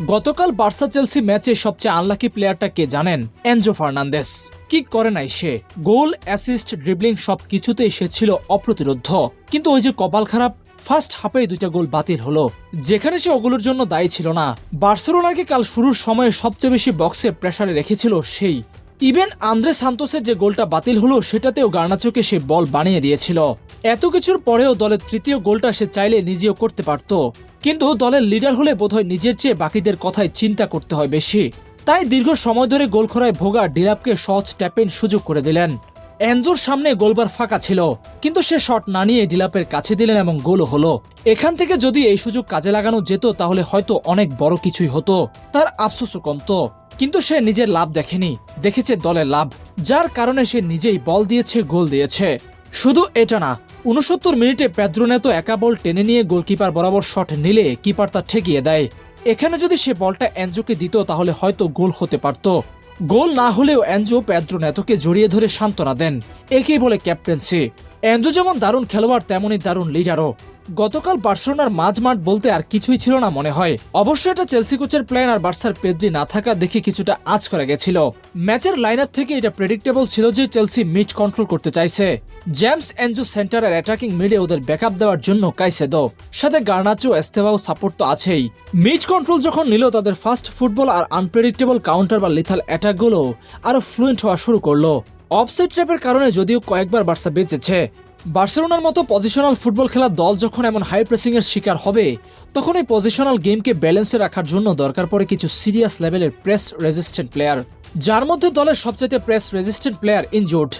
গতকাল Barca Chelsea ম্যাচে সবচেয়ে আনলাকি প্লেয়ারটা কে জানেন? Enzo Fernandez. কি করে নাই সে? গোল অ্যাসিস্ট ড্রিবলিং সব কিছুতেই সে ছিল অপ্রতিরোধ কিন্তু ওই যে কপাল খারাপ ফার্স্ট হাফেই দুইটা গোল বাতিল হলো। যেখানে সে ওগুলোর জন্য দায়ী ছিল না। বার্সেলোনাকে কাল শুরুর সময়ে সবচেয়ে বেশি বক্সে প্রেসারে রেখেছিল সেই। ইভেন আন্দ্রে সান্তোসের যে গোলটা বাতিল হলো, সেটাতেও গার্নাচোকে সে বল বানিয়ে দিয়েছিল। এত কিছুর পরেও দলের তৃতীয় গোলটা সে চাইলে নিজেও করতে পারত। কিন্তু দলের লিডার হলে বোধহয় নিজের চেয়ে বাকিদের কথাই চিন্তা করতে হয় বেশি। তাই দীর্ঘ সময় ধরে গোল খরায় ভোগা ডিরাপকে সহজ ট্যাপেন সুযোগ করে দিলেন। এনজোর সামনে গোলবার ফাঁকা ছিল, কিন্তু সে শট না নিয়ে ডিলাপের কাছে দিলেন এবং গোলও হলো। এখান থেকে যদি এই সুযোগ কাজে লাগানো যেত, তাহলে হয়তো অনেক বড় কিছুই হতো। তার আফসোসও কমতো, কিন্তু সে নিজের লাভ দেখেনি, দেখেছে দলের লাভ, যার কারণে সে নিজেই বল দিয়েছে, গোল দিয়েছে। শুধু এটা না উনসত্তর মিনিটে প্যাদ্রোনেতো একা বল টেনে নিয়ে গোলকিপার বরাবর শট নিলে কিপার তা ঠেকিয়ে দেয়। এখানে যদি সে বলটা অ্যাঞ্জোকে দিত, তাহলে হয়তো গোল হতে পারত। গোল না হলেও এনজো প্যাদ্রোনেতোকে জড়িয়ে ধরে সান্ত্বনা দেন। একেই বলে ক্যাপ্টেন্সি। অ্যাঞ্জো যেমন দারুণ খেলোয়াড়, তেমনই দারুণ লিডারও গতকাল বার্সেলোনার মাঝমাঠ বলতে আর কিছুই ছিল না মনে হয়। অবশ্য এটা চেলসি কোচের প্ল্যান আর বার্সার পেদ্রি না থাকা দেখে কিছুটা আজ করে গেছিল। ম্যাচের লাইন থেকে এটা প্রেডিক্টেবল ছিল যে চেলসি মিড কন্ট্রোল করতে চাইছে। জেমস এনজো সেন্টারের অ্যাটাকিং মিডে ওদের ব্যাকআপ দেওয়ার জন্য কাইসেদো। সাথে গার্নাচো, এস্তেবাও সাপোর্ট তো আছেই। মিড কন্ট্রোল যখন নিল, তাদের ফাস্ট ফুটবল আর আনপ্রেডিক্টেবল কাউন্টার বা লিথাল অ্যাটাকগুলো আরও ফ্লুয়েন্ট হওয়া শুরু করল। অফসাইড ট্র্যাপের কারণে যদিও কয়েকবার বার্সা বেঁচেছে বার্সেলোনার মতো পজিশনাল ফুটবল খেলা দল যখন এমন হাই প্রেসিংয়ের শিকার হবে, তখন এই পজিশনাল গেমকে ব্যালেন্সে রাখার জন্য দরকার পড়ে কিছু সিরিয়াস লেভেলের প্রেস রেজিস্ট্যান্ট প্লেয়ার যার মধ্যে দলের সবচাইতে press resistant player injured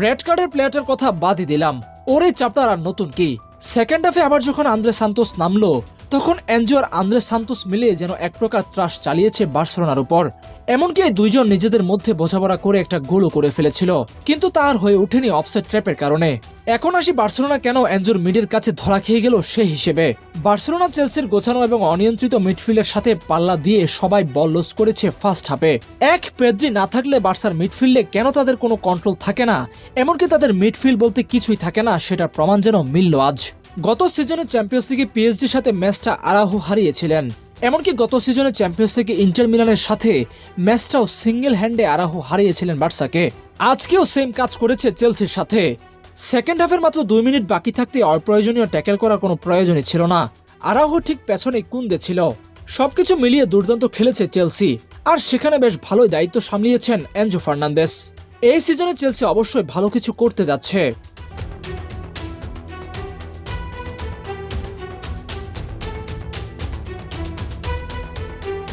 red কার্ডের প্লেয়ারটার কথা বাদই দিলাম। ওরে চাপটার আর নতুন কি? সেকেন্ড হাফে আবার যখন আন্দ্রে সান্তোস নামলো তখন এনজো আর আন্দ্রে সান্তোস মিলে যেন এক প্রকার ত্রাস চালিয়েছে বার্সেলোনার উপর। এমনকি এই দুইজন নিজেদের মধ্যে বোঝাপড়া করে একটা গোলও করে ফেলেছিল। কিন্তু তার হয়ে ওঠেনি অফসাইড ট্র্যাপের কারণে। এখন আসি বার্সেলোনা কেন এনজোর মিডের কাছে ধরা খেয়ে গেল সেই হিসেবে। বার্সেলোনা, চেলসির গোছানো এবং অনিয়ন্ত্রিত মিডফিল্ডের সাথে পাল্লা দিয়ে সবাই বল লস করেছে ফার্স্ট হাফে। এক পেদ্রি না থাকলে বার্সার মিডফিল্ডে কেন তাদের কোনো কন্ট্রোল থাকে না? এমনকি তাদের মিডফিল্ড বলতে কিছুই থাকে না, সেটার প্রমাণ যেন মিলল আজ। গত সিজনে চ্যাম্পিয়ন্স লিগে পিএসজির সাথে ম্যাচটা আরাহু হারিয়েছিলেন। এমনকি গত সিজনে চ্যাম্পিয়ন্স লিগে ইন্টার মিলানের সাথে ম্যাচটাও সিঙ্গেল হ্যান্ডে আরাহু হারিয়েছিলেন বার্সাকে। আজকেও সেম কাজ করেছে চেলসির সাথে। সেকেন্ড হাফের মাত্র দুই মিনিট বাকি থাকতে অপ্রয়োজনীয় ট্যাকেল করার কোনো প্রয়োজনই ছিল না। আরাহু ঠিক পেছনে কুন্দে ছিল। সবকিছু মিলিয়ে দুর্দান্ত খেলেছে চেলসি আর সেখানে বেশ ভালোই দায়িত্ব সামলিয়েছেন এনজো ফার্নান্দেস এই সিজনে চেলসি অবশ্যই ভালো কিছু করতে যাচ্ছে।